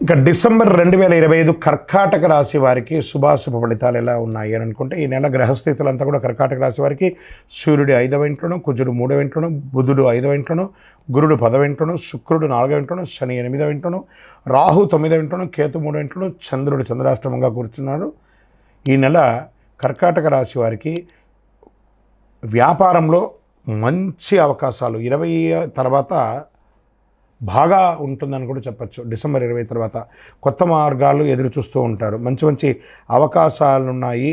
ఇక డిసెంబర్ రెండు వేల ఇరవై ఐదు కర్కాటక రాశి వారికి శుభాశుభ ఫలితాలు ఎలా ఉన్నాయి అని అనుకుంటే ఈ నెల గ్రహస్థితులంతా కూడా కర్కాటక రాశి వారికి సూర్యుడు ఐదవ ఇంట్లోను కుజుడు మూడవ ఇంట్లోను బుధుడు ఐదవ ఇంట్లోను గురుడు పదవ ఇంట్లోను శుక్రుడు నాలుగవ ఇంట్లోను శని ఎనిమిదవ ఇంట్లోను రాహు తొమ్మిదవ ఇంట్లోను కేతు మూడవ ఇంట్లోను చంద్రుడు చంద్రాష్టమంగా కూర్చున్నాడు ఈ నెల కర్కాటక రాశి వారికి వ్యాపారంలో మంచి అవకాశాలు. ఇరవై తర్వాత బాగా ఉంటుందని కూడా చెప్పచ్చు. డిసెంబర్ ఇరవై తర్వాత కొత్త మార్గాలు ఎదురు చూస్తూ ఉంటారు. మంచి మంచి అవకాశాలు ఉన్నాయి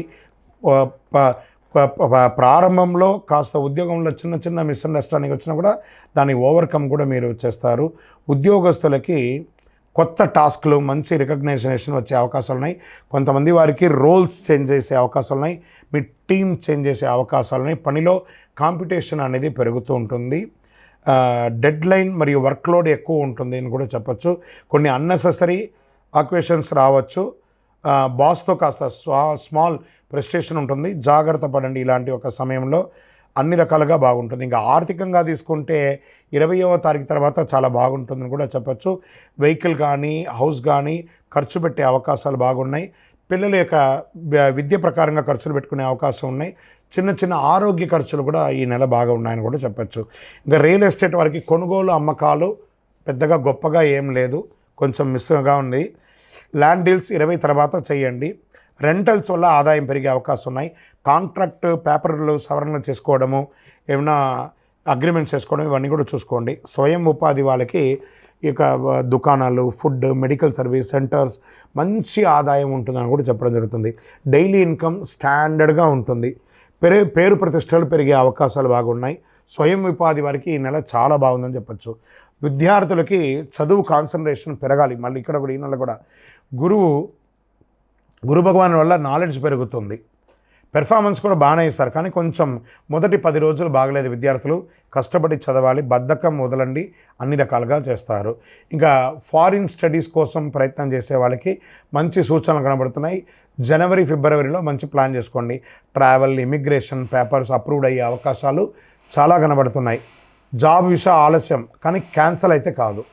ప్రారంభంలో కాస్త ఉద్యోగంలో చిన్న చిన్న మిస్అండర్స్టాండింగ్ వచ్చినా కూడా దాన్ని ఓవర్కమ్ కూడా మీరు చేస్తారు. ఉద్యోగస్తులకి కొత్త టాస్క్లు మంచి రికగ్నైజేషన్ వచ్చే అవకాశాలు ఉన్నాయి కొంతమంది వారికి రోల్స్ చేంజ్ చేసే అవకాశాలు ఉన్నాయి మీ టీం చేంజ్ చేసే అవకాశాలు ఉన్నాయి పనిలో కాంపిటీషన్ అనేది పెరుగుతూ ఉంటుంది. డెడ్ లైన్ మరియు వర్క్లోడ్ ఎక్కువ ఉంటుంది అని కూడా చెప్పచ్చు. కొన్ని అన్నెసెసరీ ఆక్యువేషన్స్ రావచ్చు. బాస్తో కాస్త స్వా స్మాల్ ప్రెస్టేషన్ ఉంటుంది. జాగ్రత్త పడండి ఇలాంటి ఒక సమయంలో. అన్ని రకాలుగా బాగుంటుంది. ఇంకా ఆర్థికంగా తీసుకుంటే ఇరవయవ తారీఖు తర్వాత చాలా బాగుంటుందని కూడా చెప్పచ్చు. వెహికల్ కానీ హౌస్ కానీ ఖర్చు పెట్టే అవకాశాలు బాగున్నాయి. పిల్లల యొక్క విద్య ప్రకారంగా ఖర్చులు పెట్టుకునే అవకాశం ఉన్నాయి. చిన్న చిన్న ఆరోగ్య ఖర్చులు కూడా ఈ నెల బాగా ఉన్నాయని కూడా చెప్పచ్చు. ఇంకా రియల్ ఎస్టేట్ వారికి కొనుగోలు అమ్మకాలు పెద్దగా గొప్పగా ఏం లేదు. కొంచెం మిస్గా ఉంది. ల్యాండ్ డీల్స్ ఇరవై తర్వాత చేయండి. రెంటల్స్ వల్ల ఆదాయం పెరిగే అవకాశం ఉన్నాయి. కాంట్రాక్ట్ పేపర్లు సవరణ చేసుకోవడము ఏమైనా అగ్రిమెంట్స్ చేసుకోవడం ఇవన్నీ కూడా చూసుకోండి. స్వయం ఉపాధి వాళ్ళకి ఇక దుకాణాలు ఫుడ్ మెడికల్ సర్వీస్ సెంటర్స్ మంచి ఆదాయం ఉంటుందని కూడా చెప్పడం జరుగుతుంది. డైలీ ఇన్కమ్ స్టాండర్డ్గా ఉంటుంది. పెరే పేరు ప్రతిష్టలు పెరిగే అవకాశాలు బాగున్నాయి. స్వయం ఉపాధి వారికి ఈ నెల చాలా బాగుందని చెప్పొచ్చు. విద్యార్థులకి చదువు కాన్సన్ట్రేషన్ పెరగాలి. మళ్ళీ ఇక్కడ కూడా ఈ నెల కూడా. గురువు గురు భగవాన్ వల్ల నాలెడ్జ్ పెరుగుతుంది. పెర్ఫార్మెన్స్ కూడా బాగానే ఇస్తారు. కానీ కొంచెం మొదటి పది రోజులు బాగలేదు విద్యార్థులు. కష్టపడి చదవాలి బద్ధకం వదలండి అన్ని రకాలుగా చేస్తారు. ఇంకా ఫారిన్ స్టడీస్ కోసం ప్రయత్నం చేసే వాళ్ళకి మంచి సూచనలు కనబడుతున్నాయి. జనవరి ఫిబ్రవరిలో మంచి ప్లాన్ చేసుకోండి. ట్రావెల్ ఇమిగ్రేషన్ పేపర్స్ అప్రూవ్డ్ అయ్యే అవకాశాలు చాలా కనబడుతున్నాయి. జాబ్ విషయం ఆలస్యం కానీ క్యాన్సల్ అయితే కాదు.